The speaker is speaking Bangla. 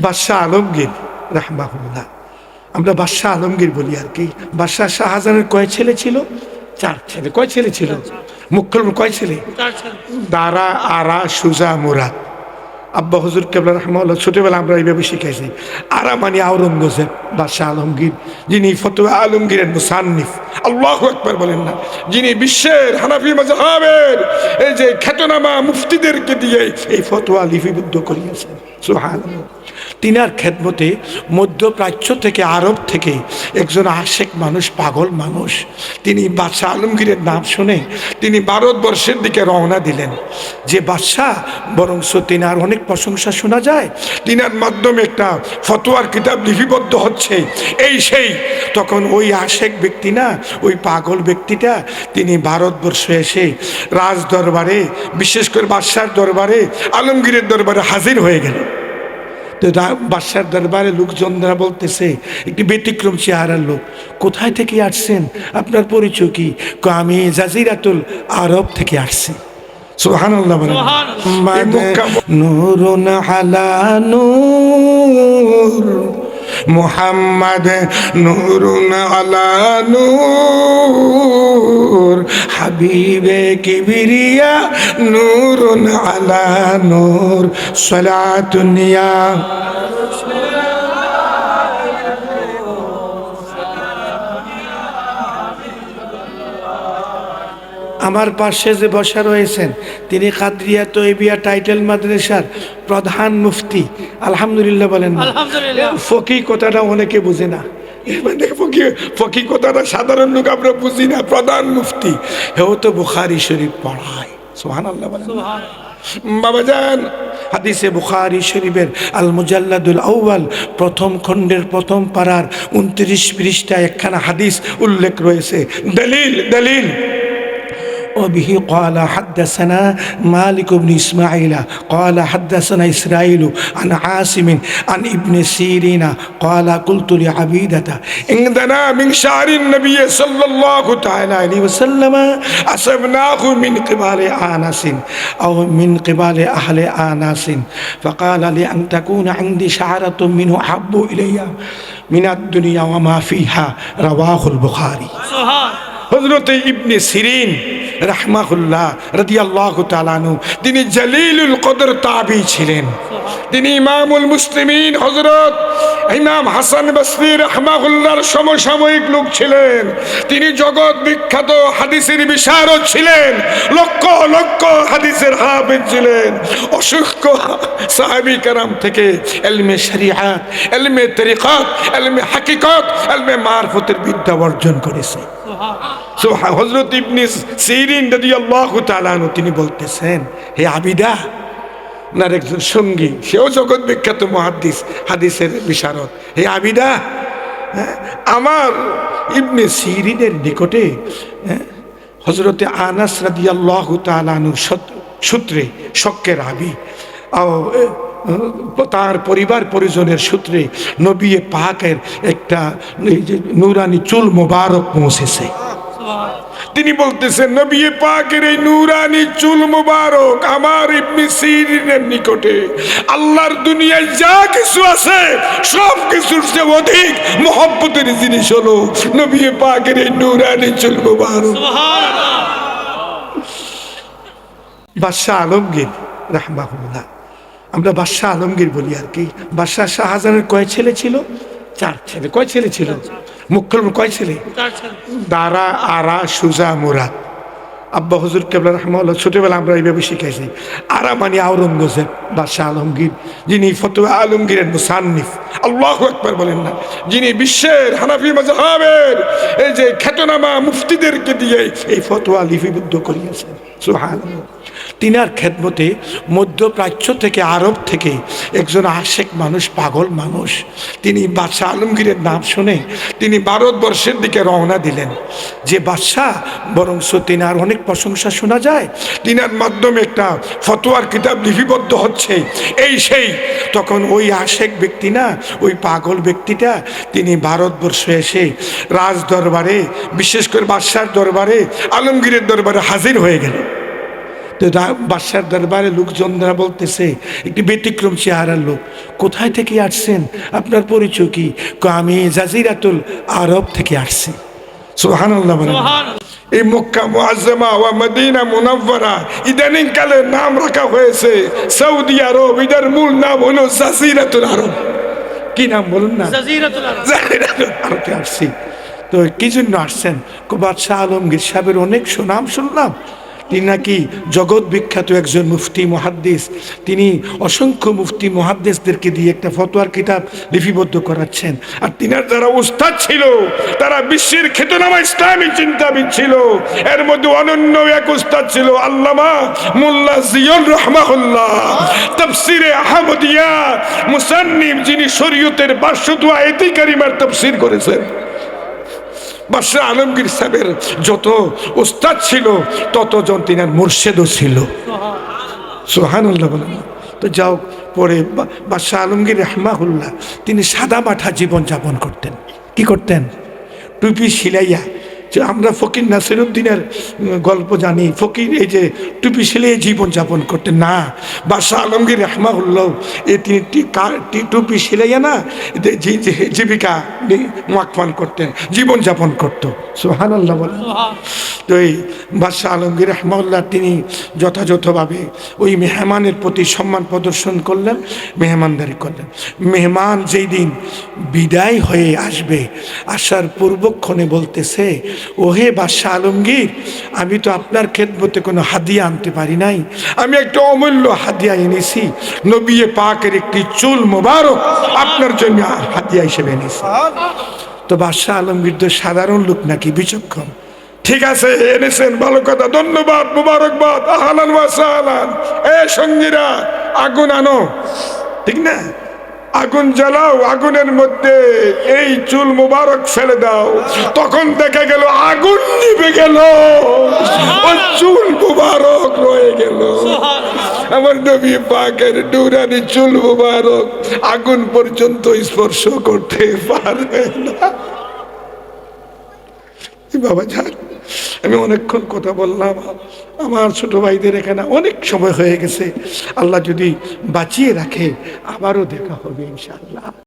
বাদশাহ আলমগীর রাহমাহুল্লাহ। আমরা বাদশাহ আলমগীর বলি আর কি। বাদশাহ শাহজাহানের কয় ছেলে ছিল? চার ছেলে। কয় ছেলে ছিল? মুখ্য কয় ছেলে। দারা আরা সুজা মুরাদ। আব্বা হুজুর কেবলা রহমাল্লাহ ছোটবেলা আমরা এইভাবে শিখাইছি। আরা মানে আওরঙ্গজেব, বাদশাহ আলমগীর, যিনি ফতোয়া আলমগীরের মুসান্নিফ, আল্লাহ একবার বলেন না, যিনি বিশ্বের হানাফি মাজহাবের এই যে খ্যাতনামা মুফতিদেরকে দিয়ে এই ফতোয়া লিপিবদ্ধ করিয়েছেন। সুহান তিনার খেদমতে মধ্যপ্রাচ্য থেকে আরব থেকে একজন আশেক মানুষ, পাগল মানুষ, তিনি বাদশাহ আলমগীরের নাম শুনে তিনি ভারতবর্ষের দিকে রওনা দিলেন। যে বাদশাহ বরং তিনার অনেক প্রশংসা শোনা যায়? তিনার মাধ্যমে একটা ফতোয়ার কিতাব লিপিবদ্ধ হচ্ছে। এই সেই। তখন ওই আশেক ব্যক্তি না, ওই পাগল ব্যক্তিটা, তিনি ভারতবর্ষে এসে রাজ দরবারে বিশেষ করে বাদশার দরবারে, আলমগীরের দরবারে হাজির হয়ে গেল। তো বাদশার দরবারে লোকজনরা বলতেছে, একটি ব্যতিক্রম চেহারার লোক, কোথায় থেকে আসছেন? আপনার পরিচয় কি? আমি জাজিরাতুল আরব থেকে আসছি। এই মক্কা- নূরুন আলা নূর মোহাম্মদ নূরুন আলা নূর হাবিবে কিবরিয়া নূরুন আলা নূর সালাতুনিয়া আমার পাশে যে বসা রয়েছেন তিনি কাদরিয়া তৈবিয়া টাইটেল মাদ্রাসার প্রধান মুফতি। আলহামদুলিল্লাহ বলেন ফকি কথাটা অনেকে বুঝে না। মানে ফকি ফকি কথাটা সাধারণ লোক আমরা বুঝি না প্রধান মুফতি। হেও তো বুখারি শরীফ পড়ায়। সোহান আল্লাহ বলেন বাবাজান হাদিসে বুখারি শরীফের আল মুজাল্লাদুল আউয়াল প্রথম খণ্ডের প্রথম পাড়ার উনত্রিশ পৃষ্ঠা একখানা হাদিস উল্লেখ রয়েছে। দলিল দলিল। وبه قال حدثنا مالك بن إسماعيل قال حدثنا إسرائيل عن عاصم عن ابن سيرين قال قلت لعبيدة عندنا من شعر النبي صلى الله تعالى عليه وسلم أصبناه من قبال آناس أو من قبال أهل آناس فقال لي أن تكون عندي شعرة منه أحب إلي من الدنيا وما فيها رواه البخاري সোহান হজরত ইবনে সিরিন রাহমাহুল্লাহ রাদিয়াল্লাহ তালানু তিনি জালিলুল কদর তাবি ছিলেন। তিনি ইমামুল মুসলিমিন হজরত ইমাম হাসান বসরি রহমাহুল্লাহর সমসাময়িক লোক ছিলেন। তিনি জগৎ বিখ্যাত হাদিসের বিশারদ ছিলেন। লক্ষ লক্ষ হাদিসের হাফেজ ছিলেন। অসংখ্য সাহাবি কারাম থেকে এলমে শরিয়াত, এলমে তরিকাত, এলমে হাকিকত, এলমে মারফতের বিদ্যা অর্জন করেছে। হজরত ইবনে সিরিন রাদিয়াল্লাহু তিনি বলতেছেন হে আবিদা ওনার একজন সঙ্গী সেও জগৎ বিখ্যাত মহাদ্দিস হাদিসের বিশারদ। হে আবিদা হ্যাঁ, আমার ইবনে সিরিনের নিকটে হ্যাঁ, হজরতে আনাস রাদিয়াল্লাহু সত- সূত্রে শক্কের আবি তার পরিবার পরিজনের সূত্রে নবী পাকের একটা নুরানি চুল মোবারক পৌঁছেছে। তিনি বলতেছেন নবী পাকের এই নুরানি চুল মোবারক আমার ইবনে সিরিনের নিকটে। আল্লাহর দুনিয়ায় যা কিছু আছে সব কিছুর চেয়ে অধিক মহব্বতের জিনিস হলো নবী পাকের এই নুরানি চুল মোবারক। বাদশাহ আলমগীর রাহমাহুল্লাহ। আমরা বাদশাহ আলমগীর বলি আর কি। বাদশাহ শাহজাহানের কয় ছেলে ছিল? চার ছেলে। কয় ছেলে ছিল? মুখ্য কয় ছেলে? দারা আরা, সুজা, মুরাদ। আব্বা হুজুর কেবলা রহমাল্লাহ ছোটবেলা আমরা এইভাবে শিখাইছি আরা মানে আওরঙ্গজেব, বাদশাহ আলমগীর, যিনি ফতোয়া আলমগীরের মুসান্নিফ। আল্লাহ একবার বলেন না। যিনি বিশ্বের হানাফি মাজহাবের এই যে খ্যাতনামা মুফতিদেরকে দিয়ে এই ফতোয়া লিপিবদ্ধ করিয়েছেন। সুহান তিনার খেদমতে মধ্যপ্রাচ্য থেকে আরব থেকে একজন আশেক মানুষ, পাগল মানুষ। তিনি বাদশাহ আলমগীরের নাম শুনে তিনি ভারতবর্ষের দিকে রওনা দিলেন। যে বাদশাহ বরং তিনার অনেক প্রশংসা শোনা যায়। তিনার মাধ্যমে একটা ফতোয়ার কিতাব লিপিবদ্ধ হচ্ছে। এই সেই, তখন ওই আশেক ব্যক্তি না, ওই পাগল ব্যক্তিটা তিনি ভারতবর্ষে এসে রাজ দরবারে, বিশেষ করে বাদশার দরবারে, আলমগীরের দরবারে হাজির হয়ে গেল তো বাদশার দরবারে লোকজনরা বলতেছে একটি ব্যতিক্রম চেহারার লোক কোথায় থেকে আসছেন? আপনার পরিচয় কি? আমি জাজিরাতুল আরব থেকে আসছি। সুহান এই মক্কা মুআজ্জামা ওয়া মদিনা মুনাওয়ারা ইদানিং কালে নাম রাখা হয়েছে সৌদি আরব এটার মূল নাম হলো জাজিরাতুল আরব। কি নাম বলুন না? জাজিরাতুল আরব। জাজিরাতুল আরবে আসছি। তো কি জন্য আসছেন? বাদশাহ আলমগীর সাহেবের অনেক সুনাম শুনলাম তিনি নাকি জগৎ বিখ্যাত একজন মুফতি মহাদ্দিস। তিনি অসংখ্য মুফতি মহাদ্দেশদেরকে দিয়ে একটা ফতোয়ার কিতাব লিপিবদ্ধ করাচ্ছেন। আর তিনার যারা উস্তাদ ছিল, তারা বিশ্বের খ্যাতনামা ইসলামী চিন্তাবিদ ছিল। এর মধ্যে অনন্য এক উস্তাদ ছিল আল্লামা মোল্লা জিয়ন রহমাহুল্লাহ। তফসিরে আহমদিয়া মুসান্নিম যিনি শরীয়তের বার্ষতুয়া এতেই কারিমার তফসির করেছেন। বাদশাহ আলমগীর সাহেবের যত ওস্তাদ ছিল, ততজন তিনার মুর্শেদও ছিল। সোহানুল্লাহ বলেন। তো যাও পরে বাদশাহ আলমগীর রহমাহুল্লাহ, তিনি সাদা মাঠা জীবন যাপন করতেন। কি করতেন? টুপি সিলাইয়া যে আমরা ফকির নাসিরুদ্দিনের গল্প জানি। ফকির এই যে টুপি সিলাই জীবন যাপন করতেন। না, বাদশাহ আলমগীর রহমাহুল্লাহ, এ তিনি টুপি সিলাইয়া না জীবিকা মাকফান করতেন, জীবন যাপন করতো। সোহান আল্লাহ বলেন। তো এই বাদশাহ আলমগীর রহমাল্লাহ তিনি যথাযথভাবে ওই মেহমানের প্রতি সম্মান প্রদর্শন করলেন, মেহমানদারি করলেন। মেহমান যেই দিন বিদায় হয়ে আসবে, আসার পূর্বক্ষণে বলতেছে ওহে বাদশাহ আলমগীর, আমি তো আপনার খেদমতে কোনো হাদিয়া আনতে পারি নাই। আমি একটা অমূল্য হাদিয়া এনেছি নবিয়ে পাকের একটি চুল মোবারক আপনার জন্য হাদিয়া হিসেবে এনেছি। তো বাদশাহ আলমগীর তো সাধারণ লোক নাকি বিচক্ষণ। ঠিক আছে, এনেছেন, ভালো কথা, ধন্যবাদ, মুবারকবাদ, আহালান ওয়াসালান এ সঙ্গীরা, আগুন আনো। ঠিক না? আগুন জ্বালাও, আগুনের মধ্যে এই চুল মুবারক ফেলে দাও। তখন দেখা গেল আগুন নিভে গেল। ওই চুল মুবারক রয়ে গেল। আমার নবী পাকের ডুরানি চুল মুবারক আগুন পর্যন্ত স্পর্শ করতে পারবে না। বাবা যান। আমি অনেকক্ষণ কথা বললাম। আমার ছোট ভাইদের এখানে অনেক সময় হয়ে গেছে। আল্লাহ যদি বাঁচিয়ে রাখে, আবারও দেখা হবে ইনশাআল্লাহ।